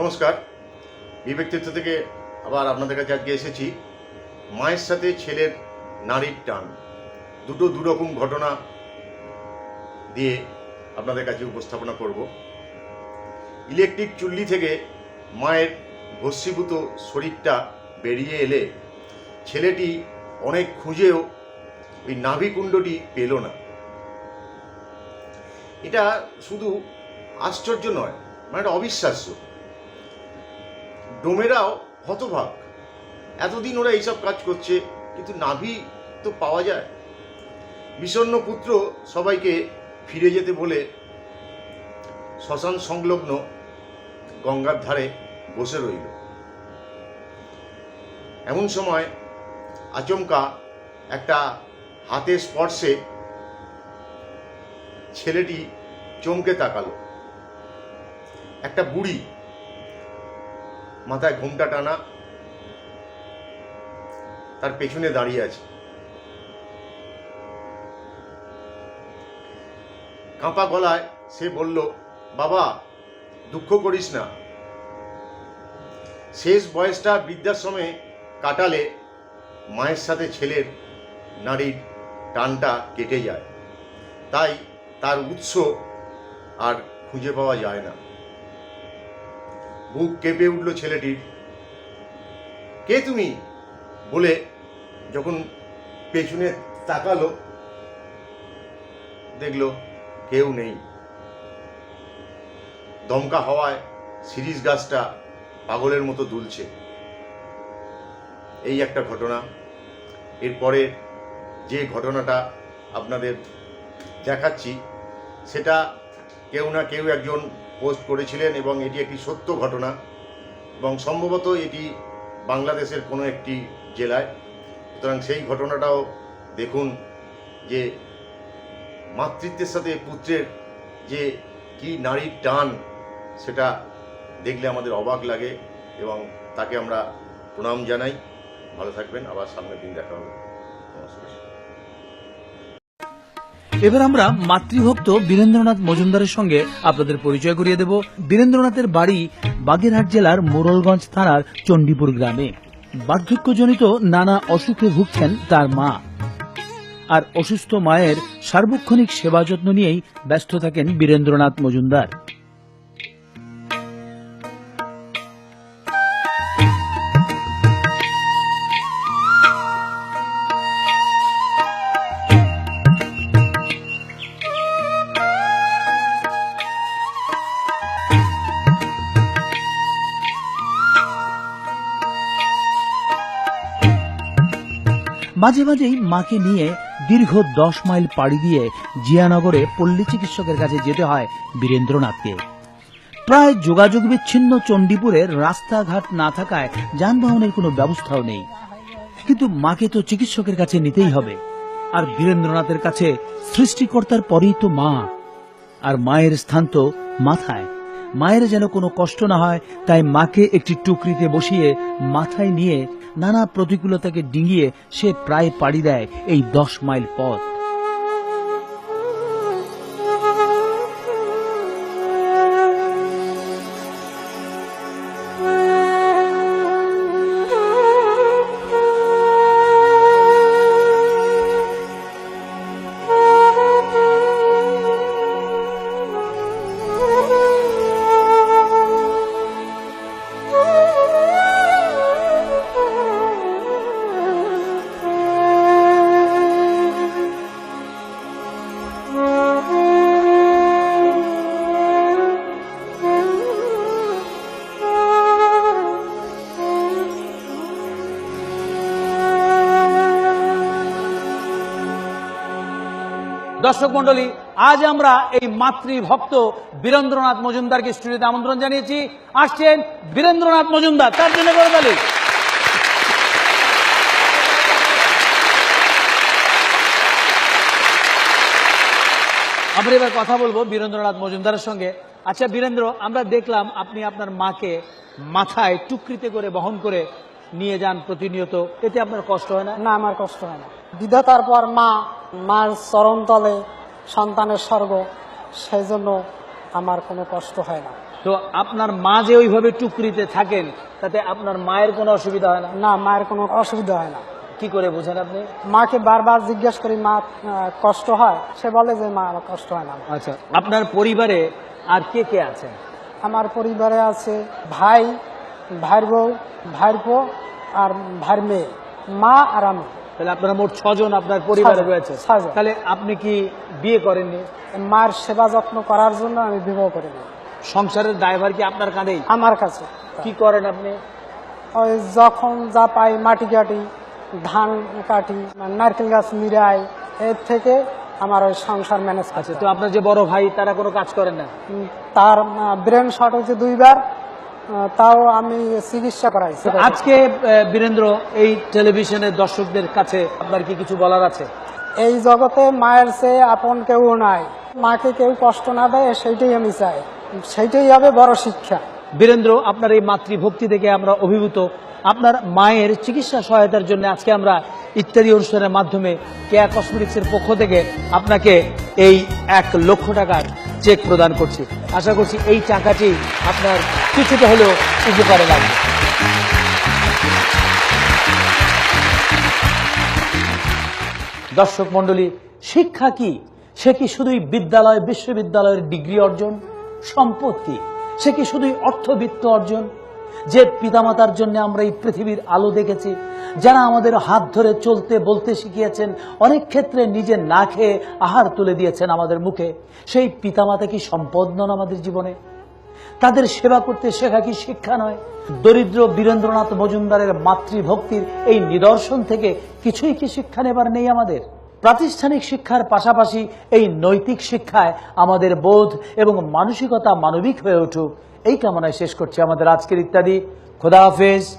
নমস্কার। বিবেক তীর্থ থেকে আবার আপনাদের কাছে আজকে এসেছি। মায়ের সাথে ছেলের নারীর টান। দুটো দুরকম ঘটনা দিয়ে আপনাদের কাছে উপস্থাপনা করব। ইলেকট্রিক চুল্লি থেকে মায়ের ভস্মীভূত শরীরটা বেরিয়ে এলে ছেলেটি অনেক খুঁজেও ওই নাভিকুণ্ডটি পেল না। এটা শুধু আশ্চর্য নয় মানে অবিশ্বাস্য। ডোমেরাও হতভাগ। এতদিন ওরা এইসব কাজ করছে, কিন্তু নাভি তো পাওয়া যায়। বিষণ্ণ পুত্র সবাইকে ফিরে যেতে বলে শ্মশান সংলগ্ন গঙ্গার ধারে বসে রইল। এমন সময় আচমকা একটা হাতের স্পর্শে ছেলেটি চমকে তাকালো। একটা বুড়ি মাথায় ঘুমটা টানা। তার পেছনে দাঁড়িয়ে আছে। কাঁপা গলায় সে বলল, বাবা, দুঃখ করিস না। শেষ বয়সটা বৃদ্ধাশ্রমে কাটালে মায়ের সাথে ছেলের নারীর টানটা কেটে যায়। তাই তার উৎস আর খুঁজে পাওয়া যায় না। বুক কেঁপে উঠল ছেলেটির কে তুমি? বলে যখন পেছনে তাকালো, দেখল কেউ নেই। দমকা হওয়ায় সিরিজ গাছটা পাগলের মতো দুলছে। এই একটা ঘটনা। এরপরে যে ঘটনাটা আপনাদের দেখাচ্ছি, সেটা কেউ না কেউ একজন পোস্ট করেছিলেন এবং এটি একটি সত্য ঘটনা এবং সম্ভবত এটি বাংলাদেশের কোনো একটি জেলায়। সুতরাং সেই ঘটনাটাও দেখুন যে মাতৃত্বের সাথে পুত্রের যে কি নারীর টান, সেটা দেখলে আমাদের অবাক লাগে এবং তাকে আমরা প্রণাম জানাই। ভালো থাকবেন, আবার সামনের দিন দেখা হবে। নমস্কার। এবার আমরা মাতৃভক্ত বীরেন্দ্রনাথ মজুমদারের সঙ্গে আপনাদের পরিচয় করিয়ে দেব। বীরেন্দ্রনাথের বাড়ি বাগেরহাট জেলার মোরলগঞ্জ থানার চণ্ডীপুর গ্রামে। বার্ধক্যজনিত নানা অসুখে ভুগছেন তার মা। আর অসুস্থ মায়ের সার্বক্ষণিক সেবা যত্ন নিয়েই ব্যস্ত থাকেন বীরেন্দ্রনাথ মজুমদার। মাঝে মাঝেই মাকে নিয়ে দীর্ঘ দশ মাইল পাড়ি দিয়ে জিয়ানগরে পল্লী চিকিৎসকের কাছে যেতে হয় বীরেন্দ্রনাথকে। প্রায় যোগাযোগ বিচ্ছিন্ন চণ্ডীপুরের রাস্তাঘাট না থাকায় যানবাহনের কোনো ব্যবস্থাও নেই। কিন্তু মাকে তো চিকিৎসকের কাছে নিতেই হবে। আর বীরেন্দ্রনাথের কাছে সৃষ্টিকর্তার পরেই তো মা। আর মায়ের স্থান তো মাথায়। মায়ের যেন কোনো কষ্ট না হয়, তাই মাকে একটি টুকরিতে বসিয়ে মাথায় নিয়ে নানা প্রতিকূলতাকে ডিঙিয়ে সে প্রায় পাড়ি দেয় এই দশ মাইল পথ। দর্শক মন্ডলী আজ আমরা এই মাতৃভক্ত বীরেন্দ্রনাথ মজুমদারকে স্টুডিওতে আমন্ত্রণ জানিয়েছি। আসছেন বীরেন্দ্রনাথ মজুমদার, তার জন্য করতালি আমরা এবার কথা বলব বীরেন্দ্রনাথ মজুমদারের সঙ্গে। আচ্ছা বীরেন্দ্র, আমরা দেখলাম আপনি আপনার মাকে মাথায় টুকরিতে করে বহন করে নিয়ে যান প্রতিনিয়ত। এতে আপনার কষ্ট হয় না? না, আমার কষ্ট হয় না। বিধাতার পর মা মার চরণ তলে সন্তানের স্বর্গ সেই জন্য আমার কোনো কষ্ট হয় না। তো আপনার মা যে ওইভাবে টুকরিতে থাকেন তাতে আপনার মায়ের কোনো অসুবিধা হয় না? না মায়ের কোনো অসুবিধা হয় না। কি করে বোঝেন আপনি? মাকে বারবার জিজ্ঞেস করি মা কষ্ট হয়? সে বলে যে মা আমার কষ্ট হয় না। আচ্ছা আপনার পরিবারে আর কে কে আছেন আমার পরিবারে আছে ভাই ভাইয়ের বউ ভাইয়ের আর ভাইয়ের মেয়ে মা আর আমি। তাহলে আপনারা মোট ছজন আপনার পরিবারে রয়েছে। তাহলে আপনি কি বিয়ে করেননি? মার সেবা যত্ন করার জন্য আমি বিবাহ করিনি সংসারের ড্রাইভার কি আপনার কাঁধেই? আমার কাছে। কি করেন আপনি? ওই যখন যা পাই মাটি কাটি ধান কাটি নারকেল গাছ নিরাই এর থেকে আমার ওই সংসার ম্যানেজ আচ্ছা করতে তো আপনার যে বড় ভাই তারা কোনো কাজ করেন না? তার ব্রেন শট হয়েছে দুইবার। তাও আমি চিকিৎসা করাইছি। আজকে বীরেন্দ্র এই টেলিভিশনের দর্শকদের কাছে আপনার কি কিছু বলার আছে? এই জগতে মায়ের চেয়ে আপন কেউ নাই। মাকে কেউ কষ্ট না দেয় সেইটাই আমি চাই। সেইটাই হবে বড় শিক্ষা। বীরেন্দ্র আপনার এই মাতৃভক্তি থেকে আমরা অভিভূত। আপনার মায়ের চিকিৎসা সহায়তার জন্য আজকে আমরা ইত্যাদি অনুষ্ঠানের মাধ্যমে কেয়া কসমেটিক্সের পক্ষ থেকে আপনাকে এই এক লক্ষ টাকার চেক প্রদান করছি। আশা করছি এই টাকাটি আপনার কিছুটা হলেও উপকারে লাগবে দর্শক মণ্ডলী, শিক্ষা কি? সে কি শুধুই বিদ্যালয়, বিশ্ববিদ্যালয়ের ডিগ্রি অর্জন? সম্পত্তি সে কি শুধুই অর্থবিত্ত অর্জন? যে পিতামাতার জন্য আমরা এই পৃথিবীর আলো দেখেছি, যারা আমাদের হাত ধরে চলতে, বলতে শিখিয়েছেন, অনেক ক্ষেত্রে নিজে না খেয়ে আহার তুলে দিয়েছেন আমাদের মুখে, সেই পিতামাতা কি সম্পদ নন আমাদের জীবনে? তাদের সেবা করতে শেখা কি শিক্ষা নয়? দরিদ্র বীরেন্দ্রনাথ মজুমদারের মাতৃভক্তির এই নিদর্শন থেকে কিছুই কি শিক্ষা নেবার নেই আমাদের? প্রাতিষ্ঠানিক শিক্ষার পাশাপাশি এই নৈতিক শিক্ষায় আমাদের বোধ এবং মানসিকতা মানবিক হয়ে উঠুক। এই কামনায় শেষ করছি আমাদের আজকের ইত্যাদি। খোদা হাফেজ।